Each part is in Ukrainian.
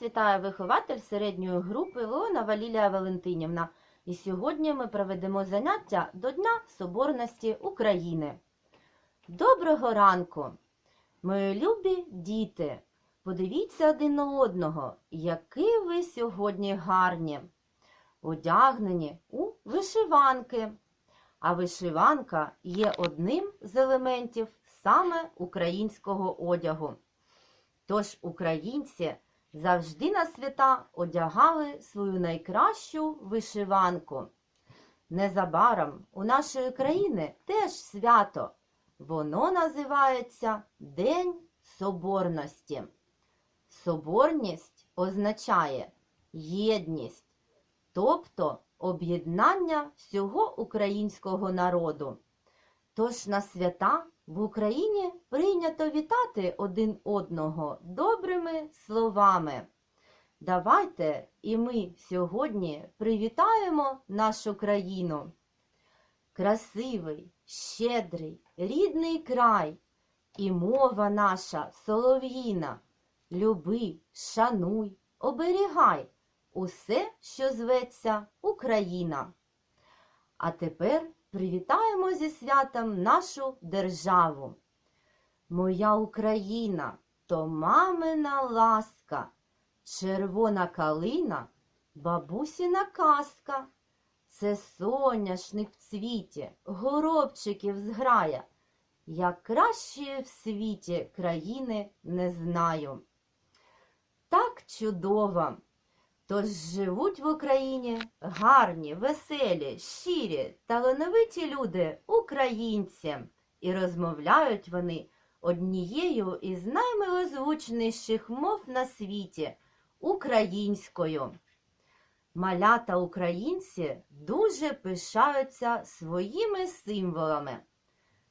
Вас вітає вихователь середньої групи Леонова Лілія Валентинівна. І сьогодні ми проведемо заняття до Дня Соборності України. Доброго ранку, мої любі діти! Подивіться один на одного, які ви сьогодні гарні, одягнені у вишиванки. А вишиванка є одним з елементів саме українського одягу. Тож українці завжди на свята одягали свою найкращу вишиванку. Незабаром у нашої країни теж свято. Воно називається День Соборності. Соборність означає єдність, тобто об'єднання всього українського народу. Тож на свята в Україні прийнято вітати один одного добрими словами. Давайте і ми сьогодні привітаємо нашу країну. Красивий, щедрий, рідний край, і мова наша солов'їна. Люби, шануй, оберігай усе, що зветься Україна. А тепер привітаємо зі святом нашу державу. Моя Україна то мамина ласка, червона калина, бабусіна казка. Це соняшник в цвіті, горобчиків зграя. Я кращої в світі країни не знаю. Так чудово! Тож живуть в Україні гарні, веселі, щирі, талановиті люди, українці, і розмовляють вони однією із наймилозвучніших мов на світі українською. Малята українці дуже пишаються своїми символами.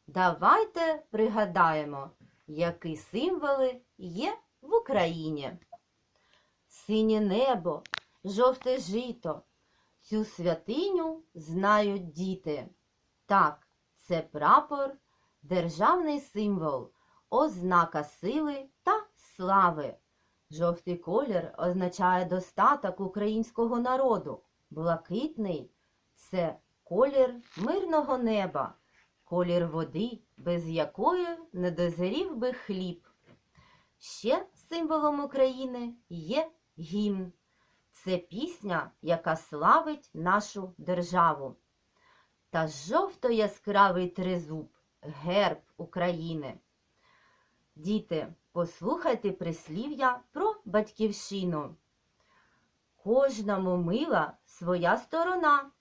Давайте пригадаємо, які символи є в Україні. Синє небо, жовте жито. Цю святиню знають діти. Так, це прапор, державний символ, ознака сили та слави. Жовтий колір означає достаток українського народу. Блакитний це колір мирного неба, колір води, без якої не дозрів би хліб. Ще символом України є гімн. Це пісня, яка славить нашу державу. Та жовто-яскравий тризуб герб України. Діти, послухайте прислів'я про батьківщину. Кожному мила своя сторона.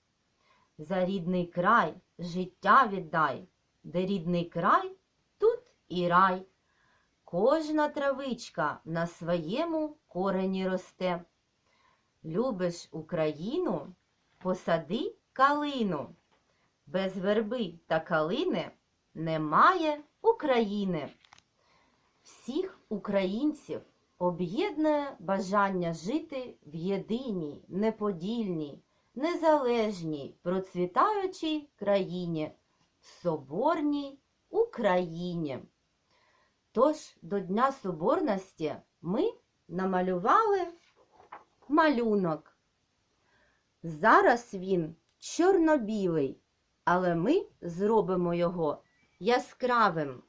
За рідний край життя віддай, де рідний край, тут і рай. Кожна травичка на своєму корені росте. Любиш Україну, посади калину. Без верби та калини немає України. Всіх українців об'єднує бажання жити в єдиній, неподільній, незалежній, процвітаючій країні, соборній Україні. Тож до Дня Соборності ми намалювали малюнок. Зараз він чорно-білий, але ми зробимо його яскравим.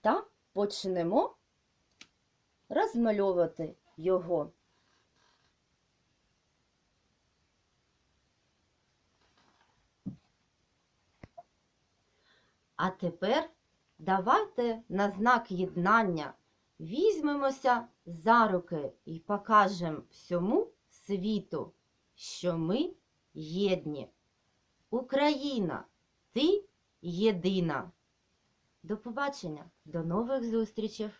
Та почнемо розмальовувати його. А тепер давайте на знак єднання візьмемося за руки і покажемо всьому світу, що ми єдні. Україна, ти єдина. До побачення, до нових зустрічей!